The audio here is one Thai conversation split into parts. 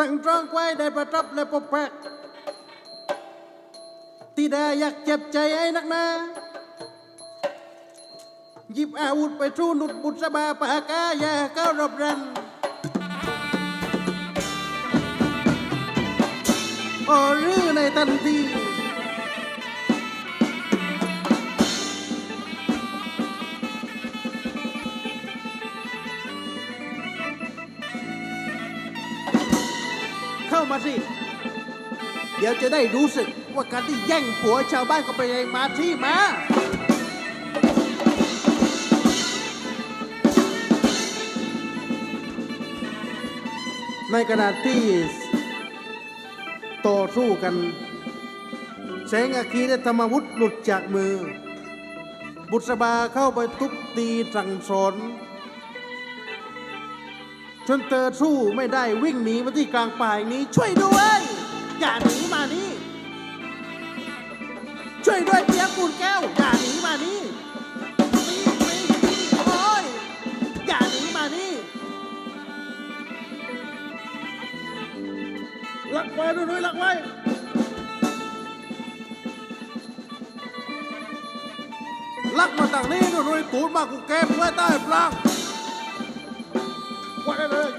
ตั้งตรองไว้ได้ประทับและปกปักที่ได้อยากเจ็บใจไอ้นักหนาหยิบอาวุธไปทูนุดบุษบาปากาแย่เก้ารบรันโอรือในทันที สิ เดี๋ยวจะได้รู้สึกว่าการที่แย่งผัวชาวบ้านก็เป็นยังมาที่มา ในขณะที่ต่อสู้กัน แสงอาคีและธรรมวุธหลุดจากมือ บุษบาเข้าไปทุบตีสั่งสอน จนเธอสู้ไม่ได้วิ่งหนีมาที่กลางป่าอย่างนี้ ช่วยด้วย อย่าหนีมานี่ ช่วยด้วยเปียกปูนแก้ว อย่าหนีมานี่โอ้ยอย่าหนีมานี่ลักไว้ด้วยลักไว้ลักมาต่างนี้ด้วยด้วยตูดมากูแก้มไว้ใต้ปลาง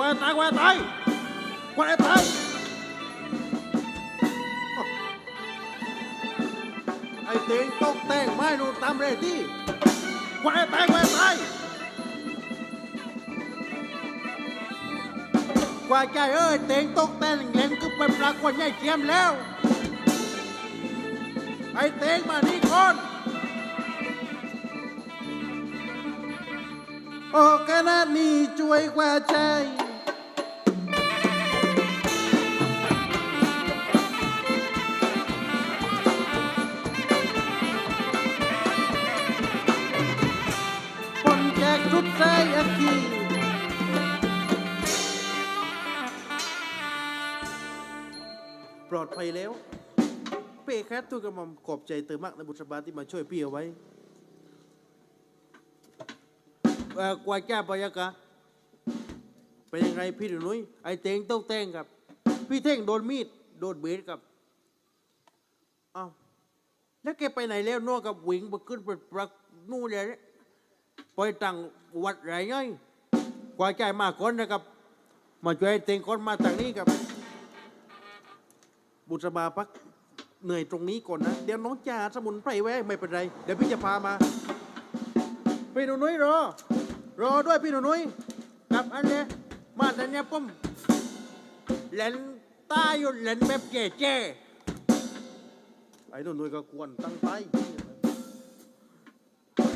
แกเปลกก็แล้วลักมาฮะโอ้ยอย่าแลนอย่าแลนจับไม่ได้อย่าแลนอย่าแลนไปเลยยัยใช่ไอ้เตียงเจ้ายแกวตกวตายแกวตายไอ้เตียงตกแต่งไม้นูนตามเรที่แกวตายแกวตายกว่าใจเอ้ยเต็งตกแต่งเล่นก็เป็นปลากว่าใหญ่เทียมแล้ว ไอ้เต็งมานี่ก่อนโอ้ขนาดนี้ช่วยกว่าใจ ภัยแล้ว เป้แคทตัวกระหม่อมขอบใจเติมมากในบุตรบาที่มาช่วยพี่เอาไว้เอ่อกวาดแก้ปยากะเป็นยังไงพี่หนุ่ยไอเต็งต้องแต่งกับ พี่เท่งโดนมีดโดนเบสกับอ้าวแล้วแกไปไหนแล้วนอกกับหวิงไปขึ้นไปปรักนู่นเลยไปตั้งวัดไรไงกว่าใจมากคนนะครับ มาช่วยเต็งคนมาทางนี้กับ บุษบาพักเหนื่อยตรงนี้ก่อนนะ เดี๋ยวน้องจ่าสมุนไพรไว้ไม่เป็นไร เดี๋ยวพี่จะพามา พี่หนูนุ้ยรอ รอด้วยพี่หนูนุ้ยกลับอันเนี้ยมาแต่เนี้ยปุ้มเหลนตาอยู่เหลนแบบเจ๊เจ๊ไอ้หนูนุ้ยก็กวนตั้งใจ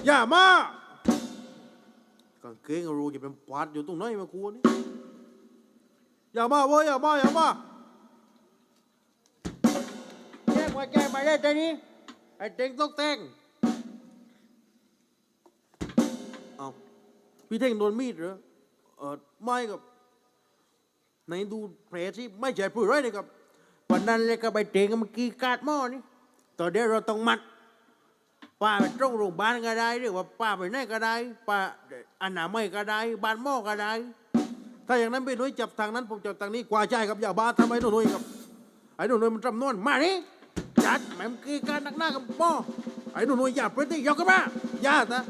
อย่ามากางเกงรูจะเป็นปาดอยู่ตรงไหนมากูนี่อย่ามาเว้ยอย่ามาอย่ามา แจ้งว่าแจ้งมาได้ตอนนี้ไอ้เต็งต้องแต่งเอาพี่เท่งโดนมีดเหรอเออไม่กับไหนดูแผลที่ไม่ใช่ผู้ร้ายเลยครับวันนั้นเลยก็ไปเต็งกับมื่อกี้กาดหม้อนี่ตอนเดี๋ยวเราต้องมัดป้าไปตรงโรงพยาบาลก็ได้หรือว่าป้าไปไหนก็ได้ป้าอันหนาไม่ก็ได้บ้านหม้อก็ได้ ถ้าอย่างนั้นพี่หนุ่ยจับทางนั้นผมจับทางนี้กว่าใจครับอย่าบ้าทำไมหนุ่ยครับไอ้หนุ่ยมันจำนวนมานี่ จัดแม่มกีการนักหน้ากับป้อไอ้หนุ่ยอย่าเปรี้ยยกขึ้นมาอย่านะ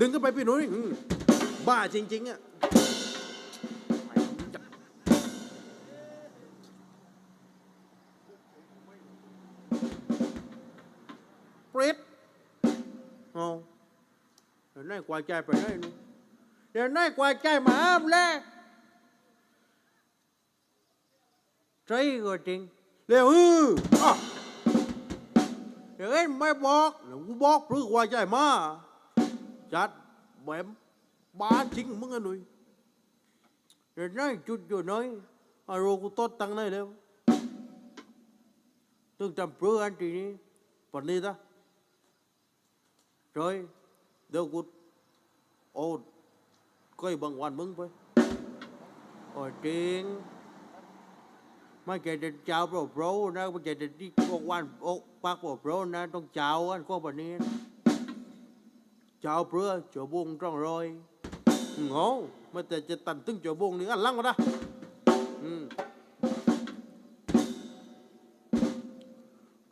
ดึงขึ้นไปพี่หนุ่ยอืมบ้าจริงๆอะเปรี้ยเอาเดี๋ยวนั่งกวาดใจไปได้นู่นเดี๋ยวนั่งกวาดใจมาอ้ามแล้วใจก็จริงเร็วอืออะ เดี๋ยวเอ็นไม่บอกเดี๋ยวกูบอกเพื่อว่าใจมา จัดแบบบ้าจริงมึงอะหนุ่ยเดี๋ยวนั่นจุดอยู่น้อยอารมณ์กูตดตังไหนแล้วตึงจำเพื่ออันทีนี้ปนนี้ซะ rồi đâu กูโอ้ก็บางวันมึงไปโอ้จริง ม่ใช่จะเจ้าโปรโปรนะม่ใช่จะที่พวกวันโอ้ปักโปรโปรนะต้องเจ้าอันก็แบบนี้เจ้าเพื่อเจ้าบุงต้องรอยโง่ไม่แต่จะตันตึงเจ้าบุงนี่อันลังมาได้อืม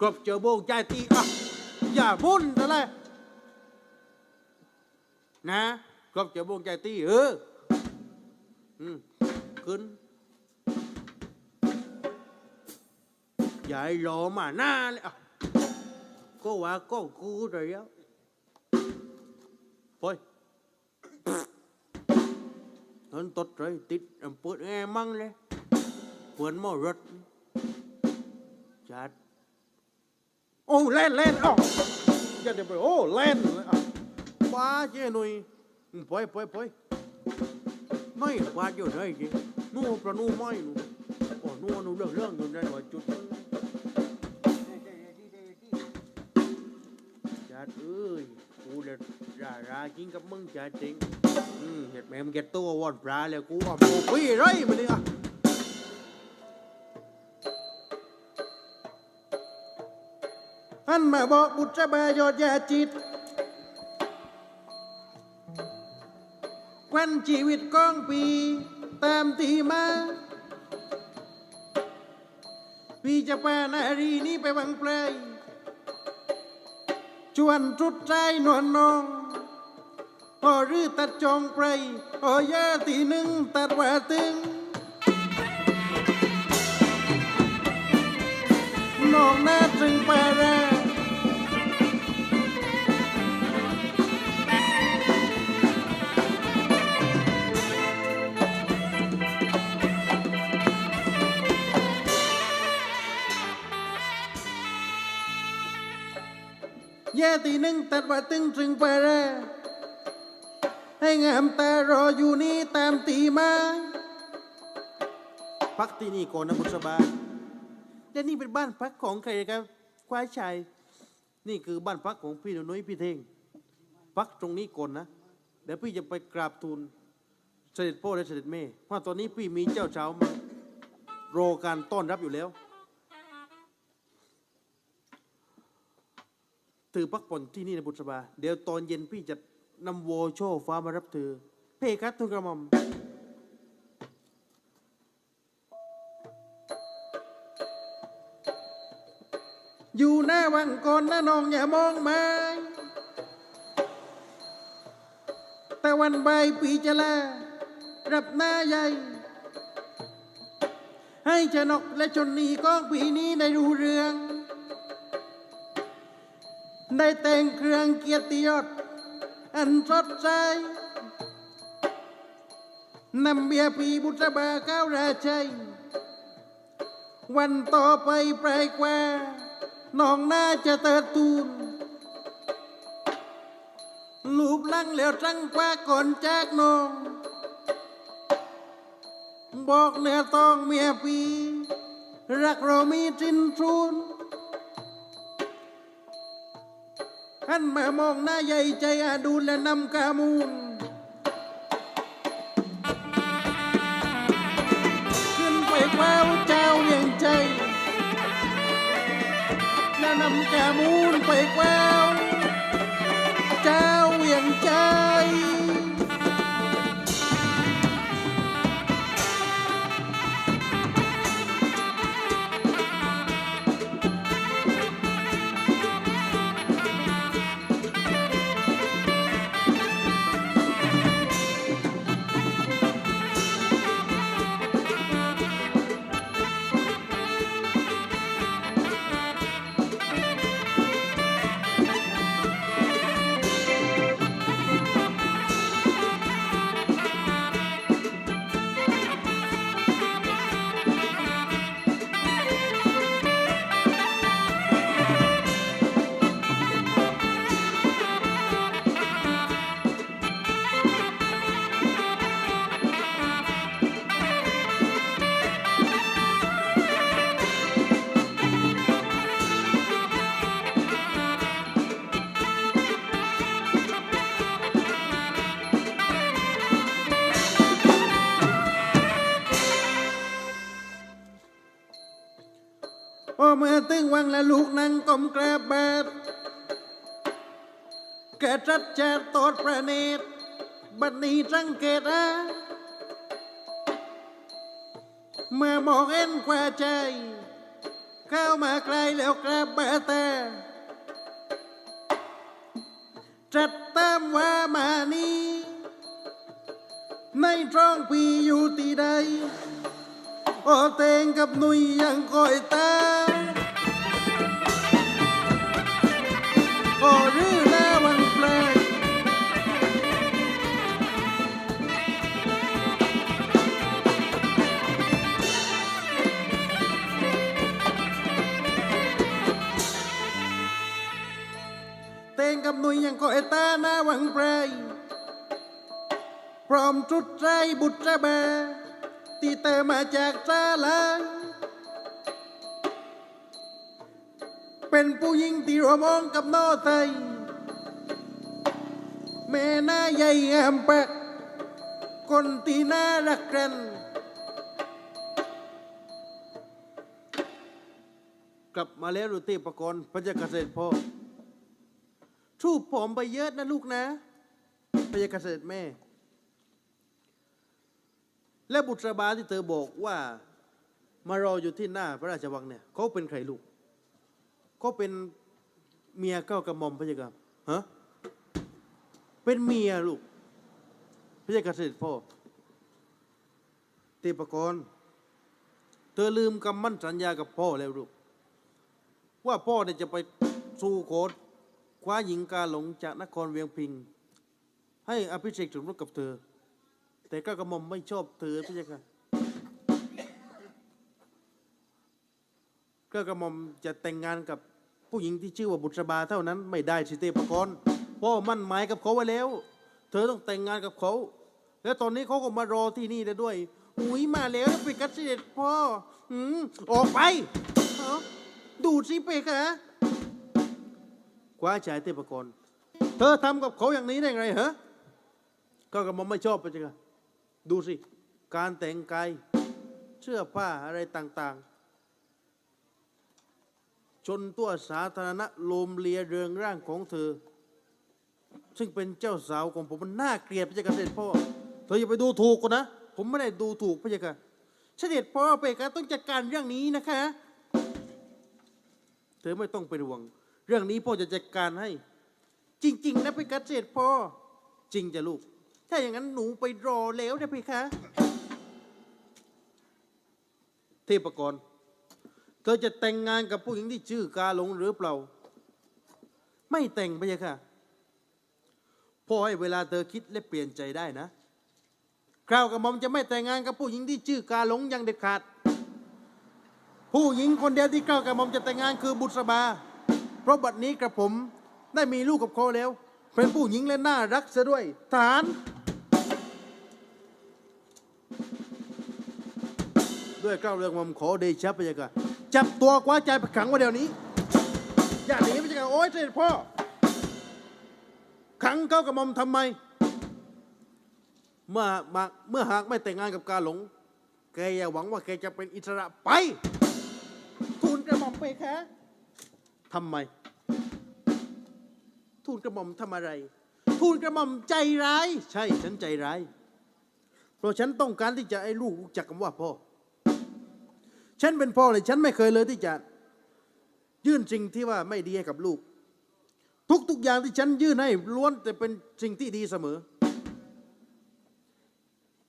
กรบเจ้าบุงใจตีอะอย่าบุญอะไรนะกบจะบวงใจตีเอออืมขึ้น ยายหลอมาหน้าเลยอะก็ว่าก้องกูเลยแล้วปยนั่นตดเลติดเปิดแง่มั่งเลยเปิดม้อรถจัดโอ้เล่นเล่นอ๋ออย่เดี๋ยวไปโอ้เล่นป้าเจ้หนุ่ยปอยปอยปอยไม่ว่าเยู่ไหนจีนู่นประนู่ไม่นู่นโอ้นู่นนู่นเรื่องเรื่องอยู่ในหัวจุด rồi chút chát ơi กูเด็ดรารากินกับมึงชาจริงอืมเห็ดแม่มเก็ตตัววอนปลาเลยกูอะโอ้พี่ไรมาเนี่ยท่านมาบอกบุตรบายอดแยาจิตควันชีวิตกองปีตามตีมาพี่จะพานารีนี้ไปวังเปลย ชวนจุดใจนวลนองพอรือตัดจองไปรยโอยาตีหนึ่งตัดว่าตึงน้องนาจึงปาร แย่ตีหนึ่งตัดว่าตึงถึงไปแร่ให้งามแต่รออยู่นี่ตามตีมาพักที่นี่ก่อนนะบุษบาและนี่เป็นบ้านพักของใครครับควายชัยนี่คือบ้านพักของพี่นุ้ยพี่เท่งพักตรงนี้ก่อนนะเดี๋ยวพี่จะไปกราบทูลเสด็จพ่อและเสด็จแม่เพราะตอนนี้พี่มีเจ้าเช้ามารอการต้อนรับอยู่แล้ว เธอพักผ่อนที่นี่นะบุษบา เดี๋ยวตอนเย็นพี่จะนำโวโชฟ้ามารับเธอ เพคัสทุนกระหม่อมอยู่หน้าวังก่อนนะน้องอย่ามองมาแต่วันใบปีจะลารับหน้าใหญ่ ให้ชนกและชนนีก้องปีนี้ได้รู้เรื่อง ได้แต่งเครื่องเกียรติยศอันสดใสนำเบียปีบุตรบาก้าวราชัยวันต่อไปปลกว่าน้องน่าจะเติดตูนลูบลังแล้วจังกว่าก่อนจากน้อง บอกเนื้อต้องเมียปี รักเรามีจินทรูน หันมามองหน้าใหญ่ใจอาดูและนำกามูลขึ้นไปแววเจ้าเลี้ยงใจ และนำกามูลไปแวว แกจัดแจดตอดประเนตบัดนี้สังเกตอะเมื่อมองเอ็นกว่าใจ เข้ามาไกลแล้วกราบแบแต่จัดตามว่ามานี้ในท้องปีอยู่ที่ใดโอเตงกับหนุยยังคอยตาม กับหนุยยังคอยตาหน้าวังแปรยพร้อมจุดใจบุตรแบที่เตมาจากซาลาเป็นผู้หญิงที่รมองกับนอไทยแม่หน้าใหญ่งามปะคนที่น่ารักกันกลับมาแล้วดูเตประกรณ์พระเจ้าเกษตรพ่อ ทูบผมไปเยอะนะลูกนะพระเจ้าเกษตรแม่ และบุตรบาที่เธอบอกว่ามารออยู่ที่หน้าพระราชวังเนี่ยเขาเป็นใครลูกเขาเป็นเมียเก้ากระหม่อมพระเจ้าค่ะฮะเป็นเมียลูกพระเจ้าเสด็จพ่อเทปกรณ์เธอลืมคำมั่นสัญญากับพ่อแล้วลูก ว่าพ่อเนี่ยจะไปสู่โคต คว้าหญิงกาหลงจากนครเวียงพิง ให้อภิเษกสมรสกับเธอ แต่ก็กระหม่อมไม่ชอบเธอพี่เจ้าค่ะก็กระหม่อมจะแต่งงานกับผู้หญิงที่ชื่อว่าบุษบาเท่านั้นไม่ได้สิเตปกรณ์พ่อมั่นหมายกับเขาไว้แล้ว เธอต้องแต่งงานกับเขา แล้วตอนนี้เขาก็มารอที่นี่แล้วด้วยอุ้ยมาแล้วไปกัดเสด็จพ่ออืมออกไปเอ้าดูสิเปกะ ว้าชายเทพกรเธอทำกับเขาอย่างนี้ได้ไงฮะก็กระหม่อมไม่ชอบไปจ้ะดูสิ การแต่งกายเสื้อผ้าอะไรต่างๆจนตัวสาธารณะโลมเลียเรืองร่างของเธอ ซึ่งเป็นเจ้าสาวของผมมันน่าเกลียดพระเจ้าเสด็จพ่อ เธออย่าไปดูถูกกันนะ ผมไม่ได้ดูถูกพระเจ้าค่ะเสด็จพ่อไปกันต้องจัดการเรื่องนี้นะคะ เธอไม่ต้องเป็นห่วง เรื่องนี้พ่อจะจัดการให้ จริง ๆ นะไปกัดเสด็จพ่อ จริงจะลูก ถ้าอย่างนั้นหนูไปรอแล้วนะพี่คะเทพกรเธอจะแต่งงานกับผู้หญิงที่ชื่อกาหลงหรือเปล่า ไม่แต่งไปเลยค่ะพ่อให้เวลาเธอคิดและเปลี่ยนใจได้นะคราวกับหมอมจะไม่แต่งงานกับผู้หญิงที่ชื่อกาหลงอย่างเด็ดขาด ผู้หญิงคนเดียวที่เก้าวกับหมอมจะแต่งงานคือบุษบา เพราะบัดนี้กระผมได้มีลูกกับเขาแล้ว เป็นผู้หญิงและน่ารักซะด้วยทหาร ด้วยเกล้าเรื่องผมขอเดชะพระยากาจับตัวกว้าใจไปขังไว้เดี๋ยวนี้ อย่าหนีพระยากาโอ๊ยเสด็จพ่อ ขังเขากับมอมทำไม เมื่อมาเมื่อหากไม่แต่งงานกับกาหลงแกอย่าหวังว่าแกจะเป็นอิสระไป ทูลกระหม่อมไปคะ ทำไม ทูลกระหม่อมทำอะไร ทูลกระหม่อมใจร้าย ใช่ฉันใจร้าย เพราะฉันต้องการที่จะให้ลูกรู้จักคำว่าพ่อ ฉันเป็นพ่อเลย ฉันไม่เคยเลยที่จะยื่นสิ่งที่ว่าไม่ดีให้กับลูก ทุกๆอย่างที่ฉันยื่นให้ล้วนแต่เป็นสิ่งที่ดีเสมอ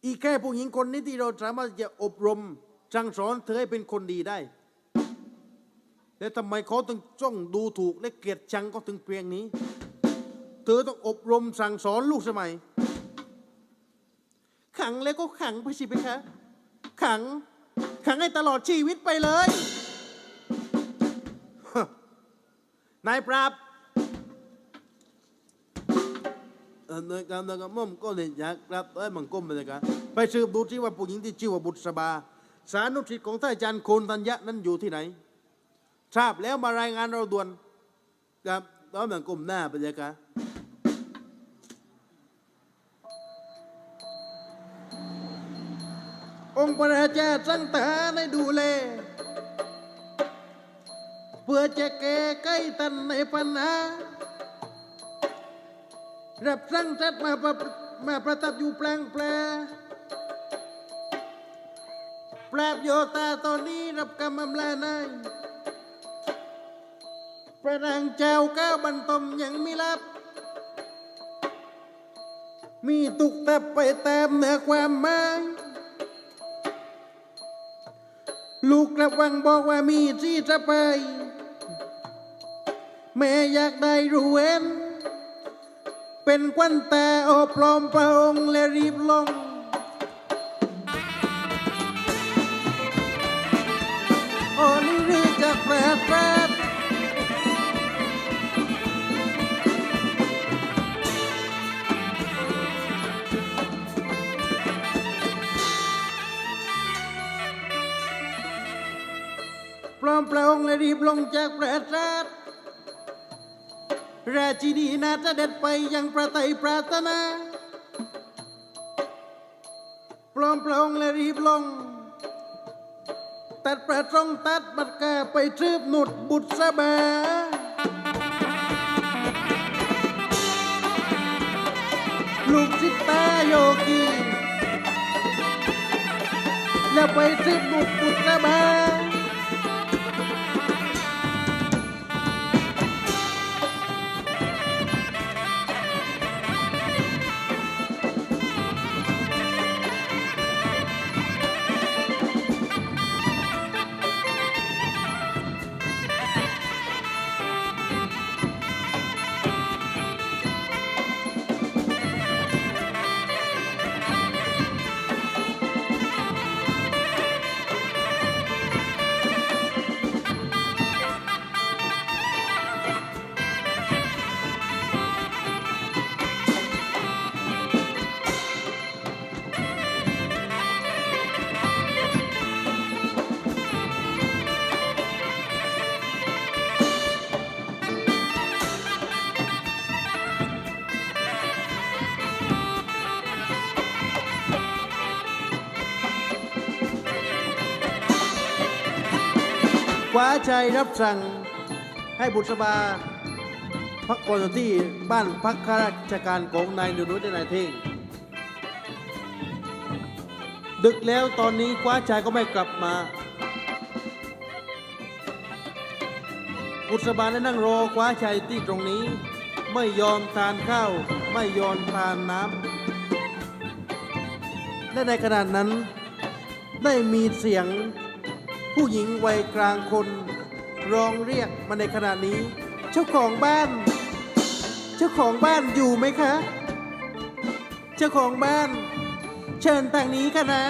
อีกแค่ผู้หญิงคนนี้ที่เราสามารถจะอบรมสั่งสอนเธอให้เป็นคนดีได้ แต่ทำไมเขาต้องจ้องดูถูกและเกลียดชังก็ถึงเพียงนี้ เธอต้องอบรมสั่งสอนลูกสมัย ขังแล้วก็ขังไปสิไปคะ ขัง ขังให้ตลอดชีวิตไปเลย นายปราบเออในการในการม่อมก็เลยอยากรับเอ้ยมังก้มไปเลยกันไปสืบดูที่ว่าผู้หญิงที่ชื่อว่าบุษบา สานุสิทธิ์ของท่านอาจารย์โคนธัญญะนั้นอยู่ที่ไหน ทราบแล้วมารายงานเราด่วนครับต้อนมังก้มหน้าไปเลยกันองค์พระราชาสั่งทหารให้ดูแลเพื่อจะแก้ไขตันในปัญหารับสั่งจัดมาประมาประทับอยู่แปลงแปลปรบโยตาตอนนี้รับกรรมอำลานาย พระนางเจ้าก้าวบรรทมยังไม่รับ มีตุกตับไปตามเหนือความหมายลูกระวังบอกว่ามีที่จะไป แม่อยากได้รู้เห็นเป็นควันตาโอปลอมพระองค์และรีบลง พระองค์และรีบลงจากปราสาทราชินีนาจะเด็ดไปยังประไตรปรารถนาปลอมพระองค์และรีบลง ตัดประตรงตัดบัดกาไปทืบหนุดบุตรสบาลูกสิตาโยกีแล้วไปทืบหนุดบุตรสบา ว้าชัยรับสั่งให้บุษบาพักก่อนที่บ้านพักข้าราชการของนายหนุรุตและนายเท่งดึกแล้วตอนนี้คว้าชัยก็ไม่กลับมาบุษบาได้นั่งรอคว้าชัยที่ตรงนี้ ไม่ยอมทานข้าว ไม่ยอมทานน้ำและในขณะนั้นได้มีเสียง ผู้หญิงวัยกลางคน ร้องเรียกมาในขณะนี้ เจ้าของบ้าน เจ้าของบ้านอยู่ไหมคะ เจ้าของบ้าน เชิญทางนี้ค่ะนะ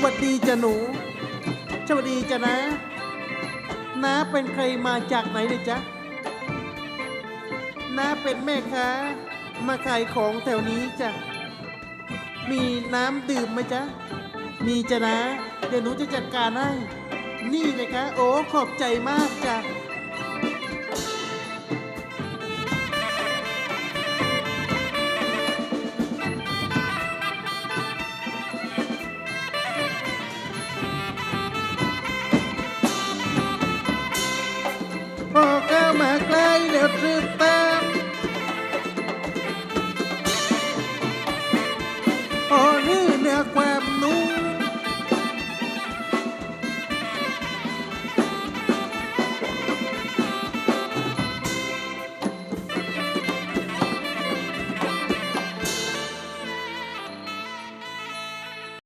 หวัดดีจ้ะหนูสวัสดีจ้ะนะน้าเป็นใครมาจากไหนเลยจ๊ะน้าเป็นแม่ค้า มาขายของแถวนี้จ้ะ มีน้ำดื่มไหมจ๊ะ มีจ้ะนะ เดี๋ยวหนูจะจัดการให้ นี่เลยคะ โอ้ ขอบใจมากจ้ะพอเข้ามาใกล้เดี๋ยวสืบต